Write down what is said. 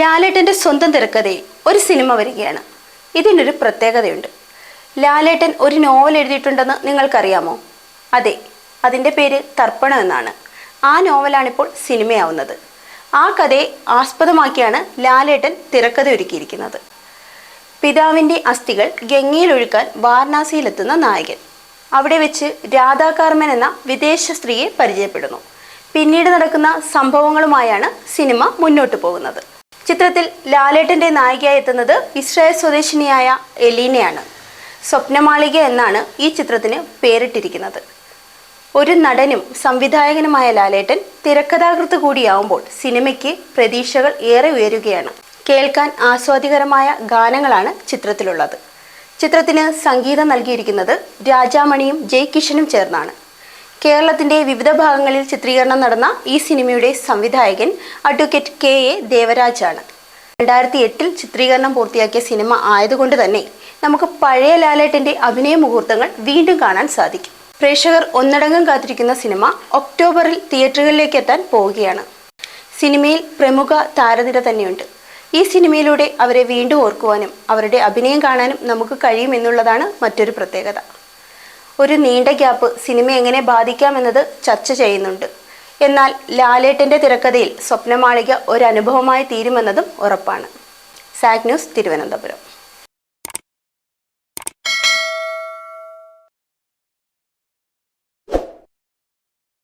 ലാലേട്ടന്റെ സ്വന്തം തിരക്കഥയിൽ ഒരു സിനിമ വരികയാണ്. ഇതിനൊരു പ്രത്യേകതയുണ്ട്. ലാലേട്ടൻ ഒരു നോവൽ എഴുതിയിട്ടുണ്ടെന്ന് നിങ്ങൾക്കറിയാമോ? അതെ അതിന്റെ പേര് തർപ്പണം എന്നാണ്. ആ നോവലാണിപ്പോൾ സിനിമയാവുന്നത്. ആ കഥയെ ആസ്പദമാക്കിയാണ് ലാലേട്ടൻ തിരക്കഥ ഒരുക്കിയിരിക്കുന്നത്. പിതാവിന്റെ അസ്ഥികൾ ഗംഗയിൽ ഒഴുക്കാൻ വാരണാസിയിലെത്തുന്ന നായകൻ. അവിടെ വെച്ച് രാധാകാർമൻ എന്ന വിദേശ സ്ത്രീയെ പരിചയപ്പെടുന്നു. പിന്നീട് നടക്കുന്ന സംഭവങ്ങളുമായാണ് സിനിമ മുന്നോട്ട് പോകുന്നത്. ചിത്രത്തിൽ ലാലേട്ടന്റെ നായികയായി എത്തുന്നത് ഇസ്രായേൽ സ്വദേശിനിയായ എലീനയാണ്. സ്വപ്നമാളിക എന്നാണ് ഈ ചിത്രത്തിന് പേരിട്ടിരിക്കുന്നത്. ഒരു നടനും സംവിധായകനുമായ ലാലേട്ടൻ തിരക്കഥാകൃത്ത് കൂടിയാവുമ്പോൾ സിനിമയ്ക്ക് പ്രതീക്ഷകൾ ഏറെ ഉയരുകയാണ്. കേൾക്കാൻ ആസ്വാദികരമായ ഗാനങ്ങളാണ് ചിത്രത്തിലുള്ളത്. ചിത്രത്തിന് സംഗീതം നൽകിയിരിക്കുന്നത് രാജാമണിയും ജയ് കിഷനും ചേർന്നാണ്. കേരളത്തിന്റെ വിവിധ ഭാഗങ്ങളിൽ ചിത്രീകരണം നടന്ന ഈ സിനിമയുടെ സംവിധായകൻ അഡ്വക്കേറ്റ് കെ എ ദേവരാജാണ്. രണ്ടായിരത്തി എട്ടിൽ ചിത്രീകരണം പൂർത്തിയാക്കിയ സിനിമ ആയതുകൊണ്ട് തന്നെ നമുക്ക് പഴയ ലാലേട്ടന്റെ അഭിനയ മുഹൂർത്തങ്ങൾ വീണ്ടും കാണാൻ സാധിക്കും. പ്രേക്ഷകർ ഒന്നടങ്കം കാത്തിരിക്കുന്ന സിനിമ ഒക്ടോബറിൽ തിയേറ്ററുകളിലേക്ക് എത്താൻ പോവുകയാണ്. സിനിമയിൽ പ്രമുഖ താരനിര തന്നെയുണ്ട്. ഈ സിനിമയിലൂടെ അവരെ വീണ്ടും ഓർക്കുവാനും അവരുടെ അഭിനയം കാണാനും നമുക്ക് കഴിയുമെന്നുള്ളതാണ് മറ്റൊരു പ്രത്യേകത. ഒരു നീണ്ട ഗ്യാപ്പ് സിനിമ എങ്ങനെ ബാധിക്കാമെന്നത് ചർച്ച ചെയ്യുന്നുണ്ട്. എന്നാൽ ലാലേട്ടന്റെ തിരക്കഥയിൽ സ്വപ്നമാളിക ഒരു അനുഭവമായി തീരുമെന്നതും ഉറപ്പാണ്. സാഗ് ന്യൂസ് തിരുവനന്തപുരം.